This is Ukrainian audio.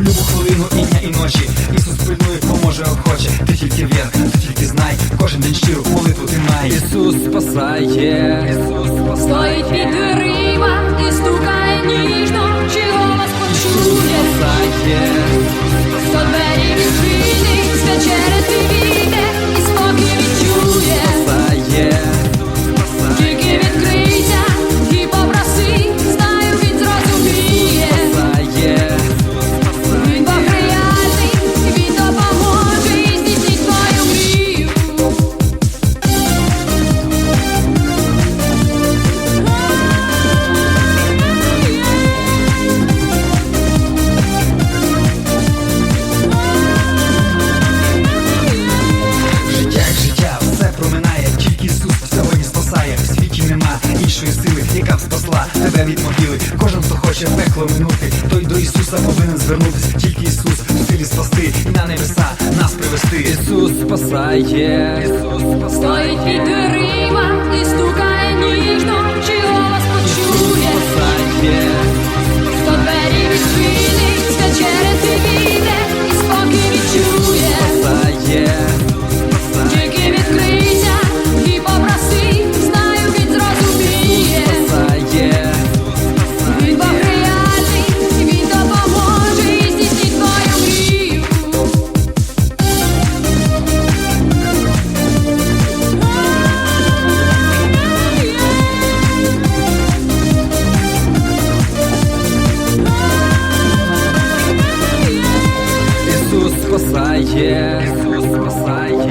Любу хвилину і дня, і ночі. Ісус пильнує, поможе охоче. Ти тільки вір, ти тільки знай. Кожен день щиру молитву ти май. Ісус спасає, Ісус спасає. Сили, яка тебе від могили. Кожен, хто хоче пекло минути, той до Ісуса повинен звернутися. Тільки Ісус в силі спасти і на небеса нас привести. Ісус спасає, Ісус Стоїть під дверима і стукає ніжно, чи голос почує. спасає, Ісус спасає,